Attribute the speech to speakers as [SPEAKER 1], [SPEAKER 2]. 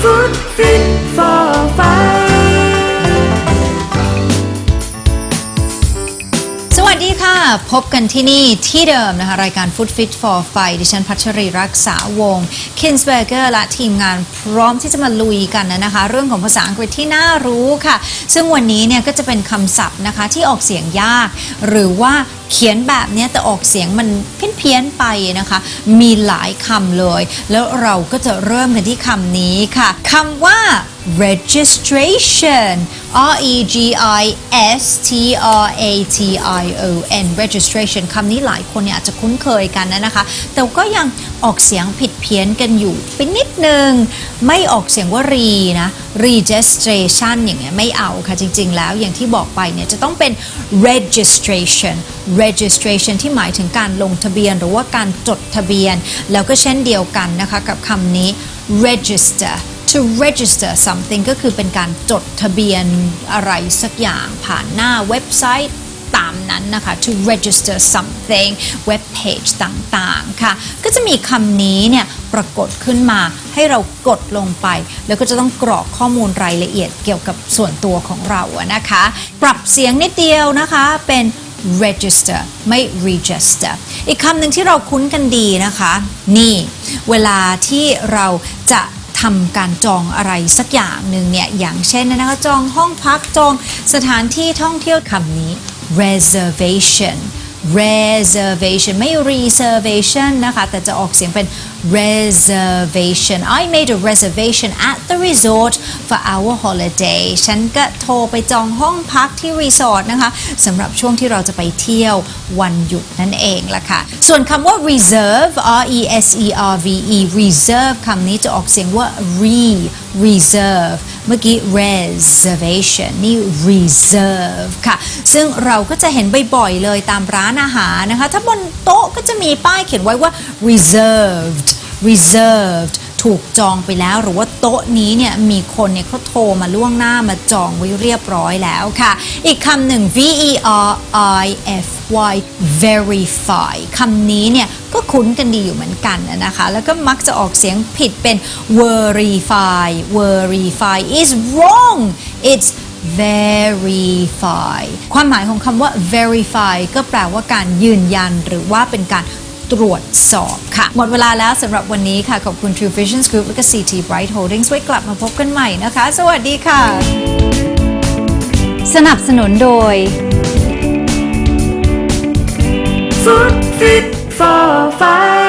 [SPEAKER 1] Food
[SPEAKER 2] พบกันที่นี่ที่เดิมนะคะ รายการ Food Fit for Fight ดิฉันพัชรีรักษาวงศ์ Kinsberger และทีมงานพร้อมที่จะมาลุยกันนะคะ เรื่องของภาษาอังกฤษที่น่ารู้ค่ะ ซึ่งวันนี้เนี่ยก็จะเป็นคำศัพท์นะคะที่ออกเสียงยาก หรือว่าเขียนแบบนี้แต่ออกเสียงมันเพี้ยนๆไปนะคะ มีหลายคำเลย แล้วเราก็จะเริ่มกันที่คำนี้ค่ะคำว่า registration R E G I S T R A T I O N registration คำนี้หลายคนเนี่ยอาจจะคุ้นเคยกันนะนะคะ แต่ก็ยังออกเสียงผิดเพี้ยนกันอยู่เป็นนิดนึง ไม่ออกเสียงว่า re นะ registration อย่างเงี้ยไม่เอาค่ะ จริง ๆ แล้วอย่างที่บอกไปเนี่ยจะต้องเป็น registration registration ที่หมายถึงการลงทะเบียน หรือว่าการจดทะเบียน แล้วก็เช่นเดียวกันนะคะกับคำนี้ register to register something ก็คือเป็นการจดทะเบียนอะไรสักอย่างผ่านหน้าเว็บไซต์ตามนั้นนะคะ to register something เว็บเพจต่างๆ ค่ะ ก็จะมีคำนี้เนี่ยปรากฏขึ้นมาให้เรากดลงไป แล้วก็จะต้องกรอกข้อมูลรายละเอียดเกี่ยวกับส่วนตัวของเราอะนะคะ ปรับเสียงนิดเดียวนะคะเป็น register ไม่ register อีกคำหนึ่งที่เราคุ้นกันดีนะคะ นี่ เวลาที่เราจะ ทำการจองอะไรสักอย่างหนึ่งเนี่ยอย่างเช่นนะคะจองห้องพักจองสถานที่ท่องเที่ยวคำนี้ reservation reservation ไม่ reservation นะคะ แต่จะออกเสียงเป็น reservation I made a reservation at resort for our holiday ฉันก็โทรไปจองห้องพักที่รีสอร์ทนะคะสำหรับช่วงที่เราจะไปเที่ยววันหยุดนั่นเองล่ะค่ะ ส่วนคำว่า reserve R E S E R V E reserve คำนี้จะออกเสียงว่า re reserve เมื่อกี้ reservation นี่ reserve ค่ะ ซึ่งเราก็จะเห็นบ่อยๆเลยตามร้านอาหารนะคะ ถ้าบนโต๊ะก็จะมีป้ายเขียนไว้ว่า reserved reserved ถูกจองไปแล้ว หรือว่าโต๊ะนี้เนี่ยมีคนเนี่ยเขาโทรมาล่วงหน้ามาจองไว้เรียบร้อยแล้วค่ะ อีกคำหนึ่ง V E R I F Y verify คำนี้เนี่ยก็คุ้นกันดีอยู่เหมือนกันนะคะ แล้วก็มักจะออกเสียงผิดเป็น verify verify is wrong it's verify ความหมายของคำว่า verify ก็แปลว่าการยืนยันหรือว่าเป็นการ ตรวจสอบค่ะ หมดเวลาแล้วสำหรับวันนี้ค่ะ ขอบคุณ True Vision Group และก็ CT Bright Holdings ไว้กลับมาพบกันใหม่นะคะ สวัสดีค่ะ
[SPEAKER 3] สนับสนุนโดย
[SPEAKER 1] Food Fit for Fight